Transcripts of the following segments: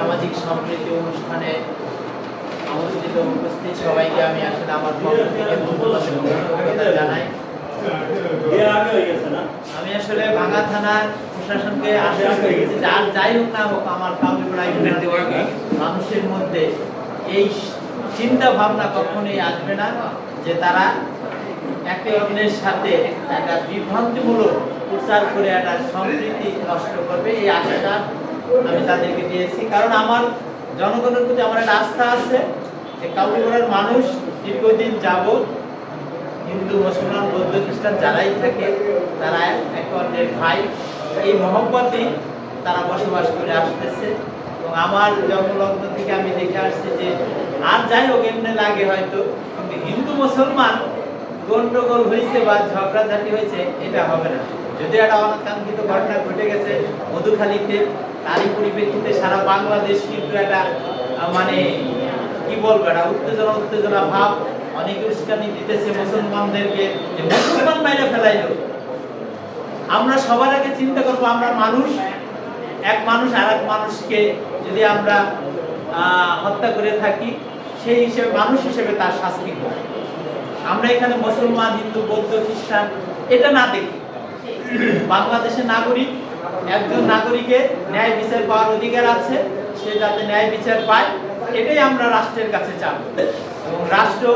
সামাজিক সম্প্রীতি অনুষ্ঠানে আমন্ত্রিত উপস্থিত সবাইকে আমি আসলে আমার পক্ষ থেকে ধন্যবাদ জানাই। আমি আসলে ভাঙা থানার প্রশাসনকে আশ্বাস যাই হোক না হোক আমার কাউরিপাড়া মানুষের মধ্যে এই চিন্তা ভাবনা কখনোই আসবে না যে তারা একে অন্যের সাথে একটা বিভ্রান্তিমূলক প্রচার করে একটা সম্প্রীতি নষ্ট করবে। এই আশাটা আমি তাদেরকে দিয়েছি। কারণ আমার জনগণের প্রতি আমার একটা আস্থা আছে যে কাউরিপাড়ার মানুষ দীর্ঘদিন যাবত হিন্দু, মুসলমান, বৌদ্ধ, খ্রিস্টান যারাই থাকে, তারা একে অন্যের ভাই। এই মহব্বতেই তারা বসবাস করে আসতেছে। এবং আমার জন্মলগ্ন থেকে আমি দেখে আসছি যে আর যাই হোক, এমনি লাগে হয়তো। কিন্তু হিন্দু, মুসলমান গন্ডগোল হয়েছে বা ঝগড়াঝাটি হয়েছে, এটা হবে না। যদি একটা অনাকাঙ্ক্ষিত ঘটনা ঘটে গেছে মধুখালীতে, তারই পরিপ্রেক্ষিতে সারা বাংলাদেশ কিন্তু একটা মানে কি বলব, একটা উত্তেজনা উত্তেজনা ভাব, অনেকে উস্কানি দিতেছে মুসলমানদেরকে যে মুসলমান বাইরে ফেলাইলো। আমরা সবার আগে চিন্তা করব আমরা মানুষ, এক মানুষ আর এক মানুষকে যদি আমরা হত্যা করে থাকি, সেই হিসেবে, মানুষ হিসেবে তার শাস্তি হোক। আমরা এখানে মুসলমান, হিন্দু, বৌদ্ধ, খ্রিস্টান, এটা না দেখি। বাংলাদেশের নাগরিক, একজন নাগরিকের ন্যায় বিচার পাওয়ার অধিকার আছে, সে যাতে ন্যায় বিচার পায়, এটাই আমরা রাষ্ট্রের কাছে চাপ এবং রাষ্ট্র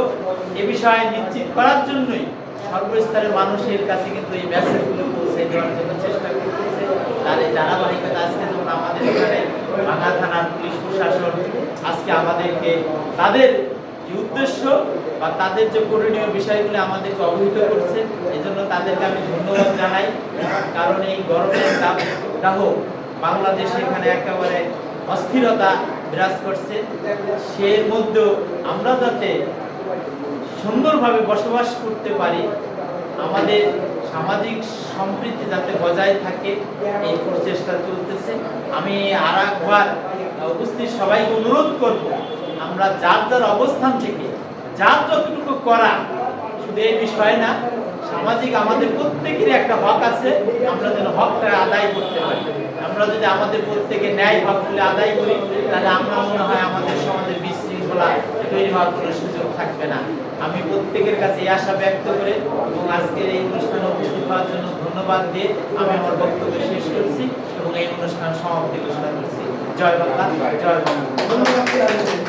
এ বিষয়ে নিশ্চিত করার জন্যই সর্বস্তরের মানুষের কাছে কিন্তু এই মেসেজগুলো পৌঁছে দেওয়ার জন্য চেষ্টা করতেছে। তার এই ধারাবাহিকতা আজকে যেমন আমাদের এখানে বাংলা থানার পুলিশ প্রশাসন, আজকে আমাদেরকে তাদের যে উদ্দেশ্য বা তাদের যে করণীয় বিষয়গুলো আমাদেরকে অবহিত করছে এই জন্য তাদেরকে আমি ধন্যবাদ জানাই। কারণ এই গরমের দাহ বাংলাদেশে এখানে একেবারে অস্থিরতা বিরাজ করছে। সে মধ্যেও আমরা যাতে সুন্দরভাবে বসবাস করতে পারি, আমাদের সামাজিক সম্প্রীতি যাতে বজায় থাকে, এই প্রচেষ্টা চলতেছে। আমি আর একবার উপস্থিত সবাইকে অনুরোধ করব আমরা যার যার অবস্থান থেকে, যার যতটুকু করা, শুধু এই বিষয় না, সামাজিক আমাদের প্রত্যেকেরই একটা হক আছে, আমরা যেন হকটা আদায় করতে পারি। আমরা যদি আমাদের প্রত্যেকে ন্যায় হকগুলো আদায় করি, তাহলে আমরা মনে হয় আমাদের সমাজে বিশৃঙ্খলা তৈরি হওয়ার কোনো সুযোগ থাকবে না। আমি প্রত্যেকের কাছে এই আশা ব্যক্ত করে এবং আজকের এই অনুষ্ঠানে উপস্থিত হওয়ার জন্য ধন্যবাদ দিয়ে আমি আমার বক্তব্য শেষ করছি এবং এই অনুষ্ঠান সমাপ্তি ঘোষণা করছি। জয় বাংলা জয় বাংলা। ধন্যবাদ